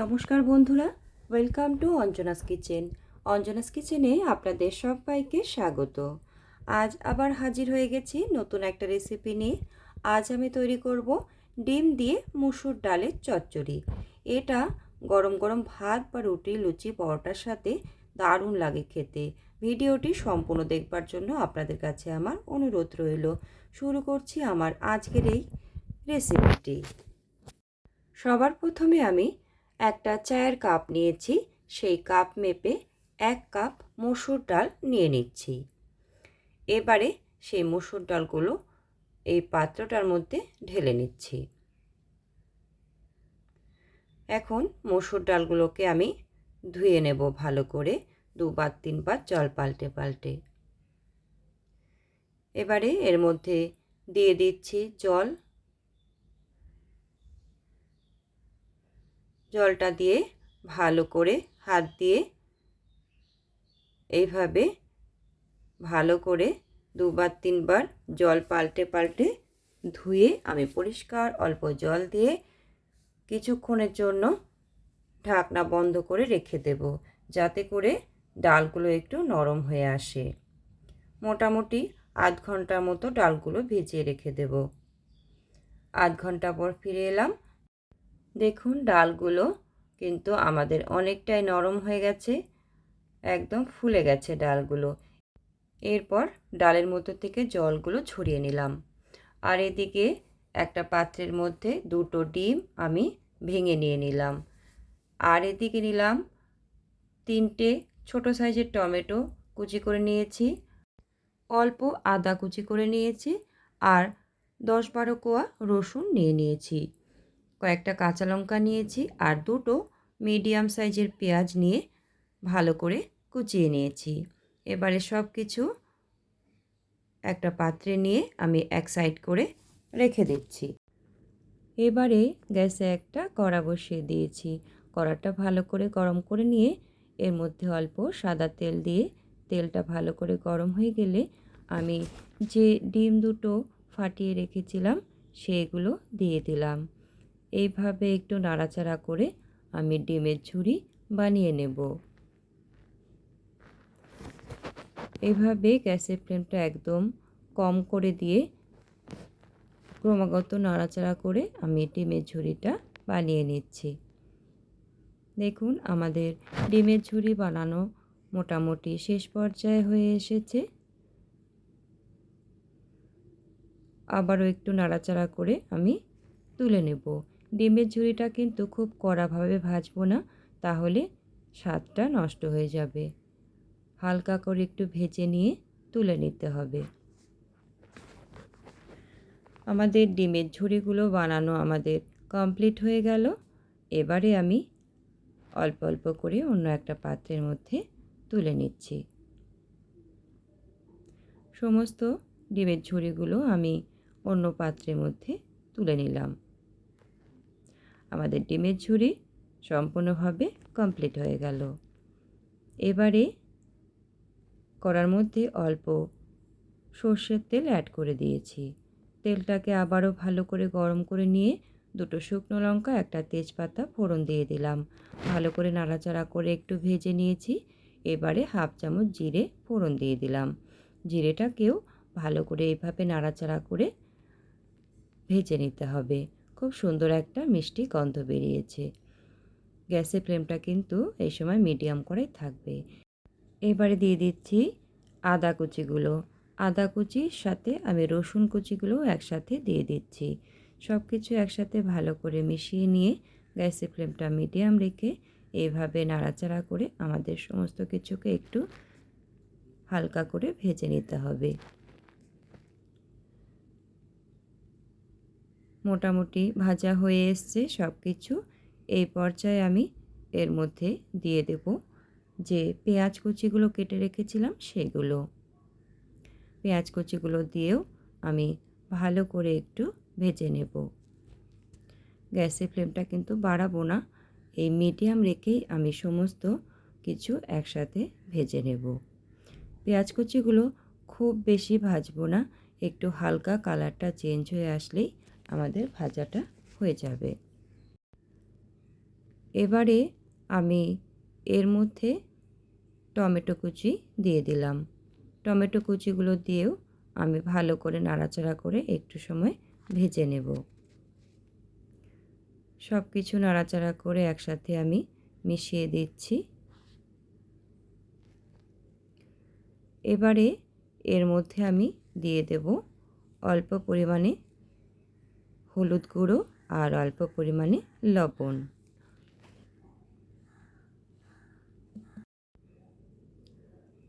নমস্কার বন্ধুরা welcome to Anjana's kitchen Anjana's কিচেনে আপনাদের সবাইকে স্বাগত। আজ আবার হাজির হয়ে গেছি নতুন একটা রেসিপি নিয়ে। আজ আমি তৈরি করব ডিম দিয়ে মুসুর ডালের চচ্চড়ি। এটা গরম গরম ভাত বা রুটি, লুচি, পরোটার সাথে দারুণ লাগে খেতে। ভিডিওটি সম্পূর্ণ দেখবার জন্য আপনাদের কাছে আমার অনুরোধ রইল। শুরু করছি আমার আজকের এই রেসিপিটি সবার প্রথমে আমি একটা চায়ের কাপ নিয়েছি, সেই কাপ মেপে এক কাপ মসুর ডাল নিয়ে নিচ্ছি। এবারে সেই মসুর ডালগুলো এই পাত্রটার মধ্যে ঢেলে নিচ্ছি। এখন মসুর ডালগুলোকে আমি ধুয়ে নেব ভালো করে, দুবার তিনবার জল পাল্টে পাল্টে। এবারে এর মধ্যে দিয়ে দিচ্ছি জল জলটা দিয়ে ভালো করে হাত দিয়ে এইভাবে ভালো করে দুবার, তিনবার জল পাল্টে পাল্টে ধুয়ে আমি পরিষ্কার অল্প জল দিয়ে কিছুক্ষণের জন্য ঢাকনা বন্ধ করে রেখে দেব, যাতে করে ডালগুলো একটু নরম হয়ে আসে। মোটামুটি আধ ঘণ্টার মতো ডালগুলো ভিজিয়ে রেখে দেব। আধ ঘণ্টা পর ফিরে এলাম। দেখুন, ডালগুলো কিন্তু আমাদের অনেকটাই নরম হয়ে গেছে, একদম ফুলে গেছে ডালগুলো। এরপর ডালের মধ্যে থেকে জলগুলো ছড়িয়ে নিলাম। আর এদিকে একটা পাত্রের মধ্যে দুটো ডিম আমি ভেঙে নিয়ে নিলাম। আর এদিকে নিলাম তিনটে ছোট সাইজের টমেটো কুচি করে নিয়েছি, অল্প আদা কুচি করে নিয়েছি আর দশ বারো কোয়া রসুন নিয়ে নিয়েছি। কয়েকটা কাঁচা লঙ্কা নিয়েছি আর দুটো মিডিয়াম সাইজের পেঁয়াজ নিয়ে ভালো করে কুচিয়ে নিয়েছি। এবারে সব কিছু একটা পাত্রে নিয়ে আমি এক সাইড করে রেখে দিচ্ছি। এবারে গ্যাসে একটা কড়া বসিয়ে দিয়েছি। কড়াটা ভালো করে গরম করে নিয়ে এর মধ্যে অল্প সাদা তেল দিয়ে তেলটা ভালো করে গরম হয়ে গেলে আমি যে ডিম দুটো ফাটিয়ে রেখেছিলাম সেগুলো দিয়ে দিলাম। এইভাবে একটু নাড়াচাড়া করে আমি ডিমের ঝুড়ি বানিয়ে নেব। এইভাবে গ্যাসের ফ্লেমটা একদম কম করে দিয়ে ক্রমাগত নাড়াচাড়া করে আমি ডিমের ঝুড়িটা বানিয়ে নিচ্ছি। দেখুন আমাদের ডিমের ঝুড়ি বানানো মোটামুটি শেষ পর্যায়ে হয়ে এসেছে। আবারও একটু নাড়াচাড়া করে আমি তুলে নেব। ডিমের ঝুড়িটা কিন্তু খুব কড়াভাবে ভাজবো না, তাহলে স্বাদটা নষ্ট হয়ে যাবে। হালকা করে একটু ভেজে নিয়ে তুলে নিতে হবে। আমাদের ডিমের ঝুড়িগুলো বানানো আমাদের কমপ্লিট হয়ে গেল। এবারে আমি অল্প অল্প করে অন্য একটা পাত্রের মধ্যে তুলে নিচ্ছি। সমস্ত ডিমের ঝুড়িগুলো আমি অন্য পাত্রের মধ্যে তুলে নিলাম। আমাদের ডিমের ঝুড়ি সম্পূর্ণভাবে কমপ্লিট হয়ে গেল। এবারে করার মধ্যে অল্প সর্ষের তেল অ্যাড করে দিয়েছি। তেলটাকে আবারও ভালো করে গরম করে নিয়ে দুটো শুকনো লঙ্কা, একটা তেজপাতা, ফোড়ন দিয়ে দিলাম। ভালো করে নাড়াচাড়া করে একটু ভেজে নিয়েছি। এবারে হাফ চামচ জিরে ফোড়ন দিয়ে দিলাম। জিরেটাকেও ভালো করে এইভাবে নাড়াচাড়া করে ভেজে নিতে হবে। খুব সুন্দর একটা মিষ্টি গন্ধ বেরিয়েছে। গ্যাসের ফ্লেমটা কিন্তু এই সময় মিডিয়াম করে থাকবে। এবারে দিয়ে দিচ্ছি আদা কুচিগুলো। আদা কুচির সাথে আমি রসুন কুচিগুলো একসাথে দিয়ে দিচ্ছি। সব কিছু একসাথে ভালো করে মিশিয়ে নিয়ে গ্যাসের ফ্লেমটা মিডিয়াম রেখে এইভাবে নাড়াচাড়া করে আমাদের সমস্ত কিছুকে একটু হালকা করে ভেজে নিতে হবে। মোটামুটি ভাজা হয়ে এসছে সব কিছু এই পর্যায়ে আমি এর মধ্যে দিয়ে দেব যে পেঁয়াজ কুচিগুলো কেটে রেখেছিলাম সেগুলো। পেঁয়াজ কুচিগুলো দিয়েও আমি ভালো করে একটু ভেজে নেব। গ্যাসের ফ্লেমটা কিন্তু বাড়াবো না, এই মিডিয়াম রেখেই আমি সমস্ত কিছু একসাথে ভেজে নেব। পেঁয়াজ কুচিগুলো খুব বেশি ভাজবো না, একটু হালকা কালারটা চেঞ্জ হয়ে আসলেই আমাদের ভাজাটা হয়ে যাবে। এবারে আমি এর মধ্যে টমেটো কুচি দিয়ে দিলাম। টমেটো কুচিগুলো দিয়েও আমি ভালো করে নাড়াচাড়া করে একটু সময় ভেজে নেব। সব কিছু নাড়াচাড়া করে একসাথে আমি মিশিয়ে দিচ্ছি। এবারে এর মধ্যে আমি দিয়ে দেব অল্প পরিমাণে হলুদ গুঁড়ো আর অল্প পরিমাণে লবণ।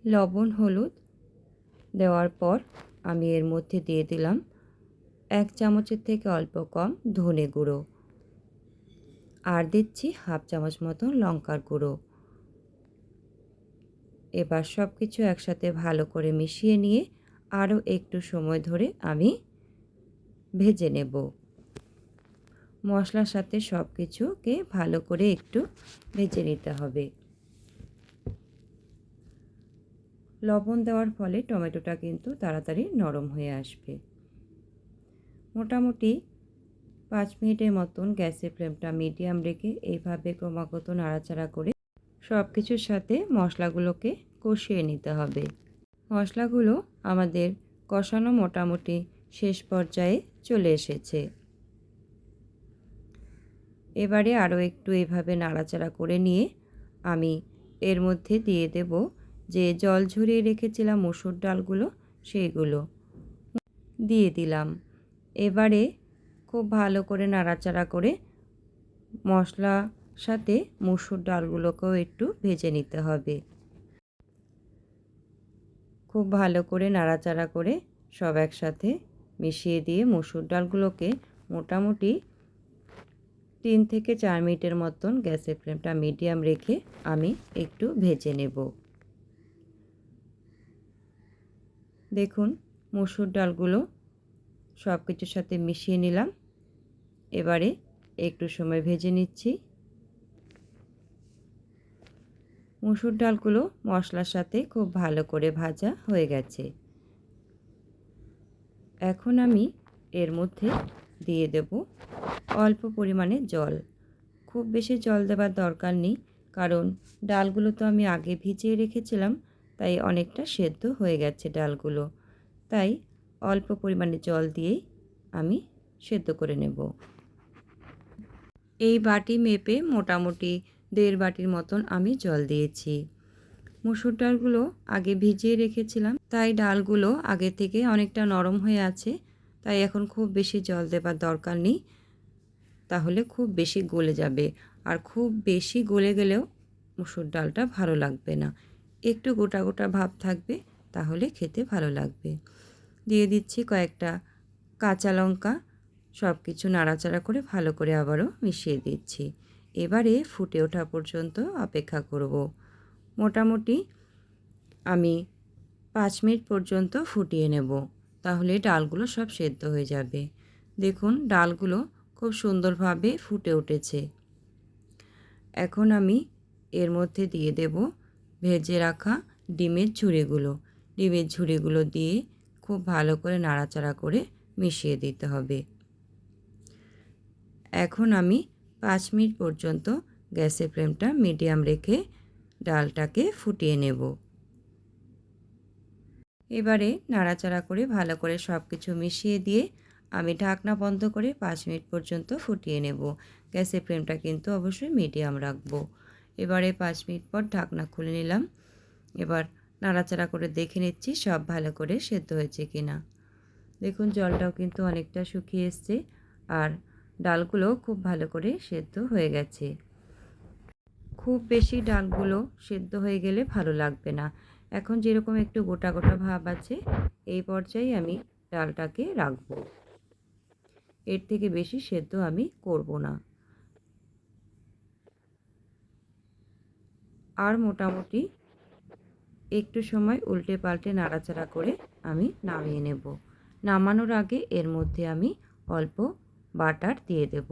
লবণ, হলুদ দেওয়ার পর আমি এর মধ্যে দিয়ে দিলাম এক চামচের থেকে অল্প কম ধনে গুঁড়ো। আর দিচ্ছি হাফ চামচ মতো লঙ্কার গুঁড়ো। এবার সব কিছু একসাথে ভালো করে মিশিয়ে নিয়ে আরও একটু সময় ধরে আমি ভেজে নেব। মশলার সাথে সব কিছুকে ভালো করে একটু ভেজে নিতে হবে। লবণ দেওয়ার ফলে টমেটোটা কিন্তু তাড়াতাড়ি নরম হয়ে আসবে। মোটামুটি পাঁচ মিনিটের মতন গ্যাসের ফ্লেমটা মিডিয়াম রেখে এইভাবে ক্রমাগত নাড়াচাড়া করে সব কিছুর সাথে মশলাগুলোকে কষিয়ে নিতে হবে। মশলাগুলো আমাদের কষানো মোটামুটি শেষ পর্যায়ে চলে এসেছে। এবারে আরও একটু এভাবে নাড়াচাড়া করে নিয়ে আমি এর মধ্যে দিয়ে দেব যে জল ঝরিয়ে রেখেছিলাম মসুর ডালগুলো সেইগুলো দিয়ে দিলাম। এবারে খুব ভালো করে নাড়াচাড়া করে মশলা সাথে মসুর ডালগুলোকেও একটু ভেজে নিতে হবে। খুব ভালো করে নাড়াচাড়া করে সব একসাথে মিশিয়ে দিয়ে মসুর ডালগুলোকে মোটামুটি তিন থেকে চার মিনিটের মতন গ্যাসের ফ্লেমটা মিডিয়াম রেখে আমি একটু ভেজে নেব। দেখুন, মসুর ডালগুলো সব কিছুর সাথে মিশিয়ে নিলাম। এবারে একটু সময় ভেজে নিচ্ছি। মুসুর ডালগুলো মশলার সাথে খুব ভালো করে ভাজা হয়ে গেছে। এখন আমি এর মধ্যে দিয়ে দেব অল্প পরিমাণে জল। খুব বেশি জল দেওয়ার দরকার নেই, কারণ ডালগুলো তো আমি আগে ভিজিয়ে রেখেছিলাম, তাই অনেকটা সেদ্ধ হয়ে গেছে ডালগুলো। তাই অল্প পরিমাণে জল দিয়েই আমি সেদ্ধ করে নেব। এই বাটি মেপে মোটামুটি দেড় বাটির মতন আমি জল দিয়েছি। মুসুর ডালগুলো আগে ভিজিয়ে রেখেছিলাম, তাই ডালগুলো আগে থেকে অনেকটা নরম হয়ে আছে, তাই এখন খুব বেশি জল দেবার দরকার নেই। তাহলে খুব বেশি গলে যাবে। আর খুব বেশি গলে গেলেও মুসুর ডালটা ভালো লাগবে না। একটু গোটা গোটা ভাব থাকবে, তাহলে খেতে ভালো লাগবে। দিয়ে দিচ্ছি কয়েকটা কাঁচা লঙ্কা সব কিছু নাড়াচাড়া করে ভালো করে আবারও মিশিয়ে দিচ্ছি। এবারে ফুটে ওঠা পর্যন্ত অপেক্ষা করব। মোটামুটি আমি পাঁচ মিনিট পর্যন্ত ফুটিয়ে নেব, তাহলে ডালগুলো সব সেদ্ধ হয়ে যাবে। দেখুন, ডালগুলো খুব সুন্দরভাবে ফুটে উঠেছে। এখন আমি এর মধ্যে দিয়ে দেব ভেজে রাখা ডিমের ঝুড়িগুলো। ডিমের ঝুড়িগুলো দিয়ে খুব ভালো করে নাড়াচাড়া করে মিশিয়ে দিতে হবে। এখন আমি পাঁচ মিনিট পর্যন্ত গ্যাসের ফ্লেমটা মিডিয়াম রেখে ডালটাকে ফুটিয়ে নেব। এবারে নাড়াচাড়া করে ভালো করে সব কিছু মিশিয়ে দিয়ে আমি ঢাকনা বন্ধ করে পাঁচ মিনিট পর্যন্ত ফুটিয়ে নেব। গ্যাসের ফ্লেমটা কিন্তু অবশ্যই মিডিয়াম রাখব। এবারে পাঁচ মিনিট পর ঢাকনা খুলে নিলাম। এবার নাড়াচাড়া করে দেখে নিচ্ছি সব ভালো করে সেদ্ধ হয়েছে কি না দেখুন, জলটাও কিন্তু অনেকটা শুকিয়ে এসছে আর ডালগুলো খুব ভালো করে সেদ্ধ হয়ে গেছে। খুব বেশি ডালগুলো সেদ্ধ হয়ে গেলে ভালো লাগবে না। এখন যেরকম একটু গোটা গোটা ভাব আছে, এই পর্যায়ে আমি ডালটাকে রাখব। এর থেকে বেশি সেদ্ধ আমি করব না। আর মোটামুটি একটু সময় উল্টে পাল্টে নাড়াচাড়া করে আমি নামিয়ে নেব। নামানোর আগে এর মধ্যে আমি অল্প বাটার দিয়ে দেব।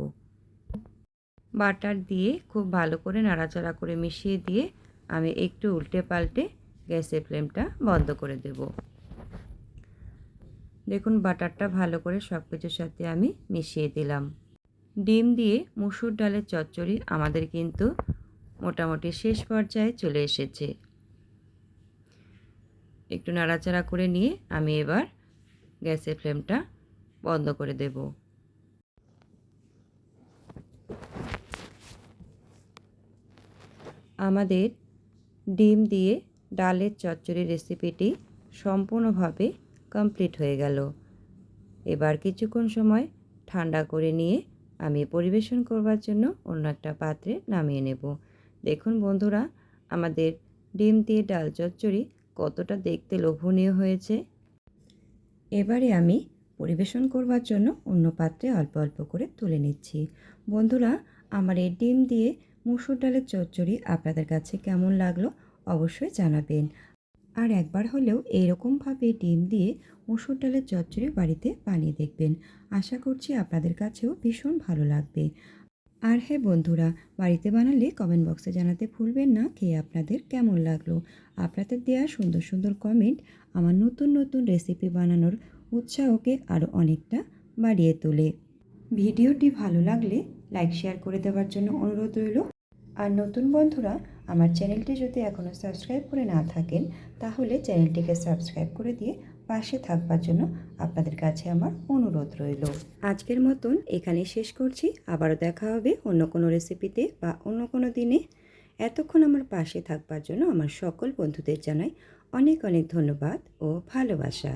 বাটার দিয়ে খুব ভালো করে নাড়াচাড়া করে মিশিয়ে দিয়ে আমি একটু উল্টে পাল্টে গ্যাসের ফ্লেমটা বন্ধ করে দেব। দেখুন, বাটারটা ভালো করে সব কিছুর সাথে আমি মিশিয়ে দিলাম। ডিম দিয়ে মুসুর ডালের চচ্চড়ি আমাদের কিন্তু মোটামুটি শেষ পর্যায়ে চলে এসেছে। একটু নাড়াচাড়া করে নিয়ে আমি এবার গ্যাসের ফ্লেমটা বন্ধ করে দেব। আমাদের ডিম দিয়ে ডালের চচ্চড়ি রেসিপিটি সম্পূর্ণভাবে কমপ্লিট হয়ে গেল। এবার কিছুক্ষণ সময় ঠান্ডা করে নিয়ে আমি পরিবেশন করবার জন্য অন্য একটা পাত্রে নামিয়ে নেব। দেখুন বন্ধুরা, আমাদের ডিম দিয়ে ডাল চচ্চড়ি কতটা দেখতে লোভনীয় হয়েছে। এবারে আমি পরিবেশন করবার জন্য অন্য পাত্রে অল্প অল্প করে তুলে নিচ্ছি। বন্ধুরা, আমার এই ডিম দিয়ে মুসুর ডালের চচ্চড়ি আপনাদের কাছে কেমন লাগল অবশ্যই জানাবেন। আর একবার হলেও এইরকমভাবে ডিম দিয়ে মসুর ডালের চচ্চড়ি বাড়িতে বানিয়ে দেখবেন। আশা করছি আপনাদের কাছেও ভীষণ ভালো লাগবে। আর হ্যাঁ বন্ধুরা, বাড়িতে বানালে কমেন্ট বক্সে জানাতে ভুলবেন না খেয়ে আপনাদের কেমন লাগল। আপনাদের দেওয়া সুন্দর সুন্দর কমেন্ট আমার নতুন নতুন রেসিপি বানানোর উৎসাহকে আরও অনেকটা বাড়িয়ে তোলে। ভিডিওটি ভালো লাগলে লাইক শেয়ার করে দেওয়ার জন্য অনুরোধ রইল। আর নতুন বন্ধুরা, আমার চ্যানেলটি যদি এখনও সাবস্ক্রাইব করে না থাকেন, তাহলে চ্যানেলটিকে সাবস্ক্রাইব করে দিয়ে পাশে থাকবার জন্য আপনাদের কাছে আমার অনুরোধ রইল। আজকের মতন এখানে শেষ করছি। আবারও দেখা হবে অন্য কোনো রেসিপিতে বা অন্য কোনো দিনে। এতক্ষণ আমার পাশে থাকবার জন্য আমার সকল বন্ধুদের জানাই অনেক অনেক ধন্যবাদ ও ভালোবাসা।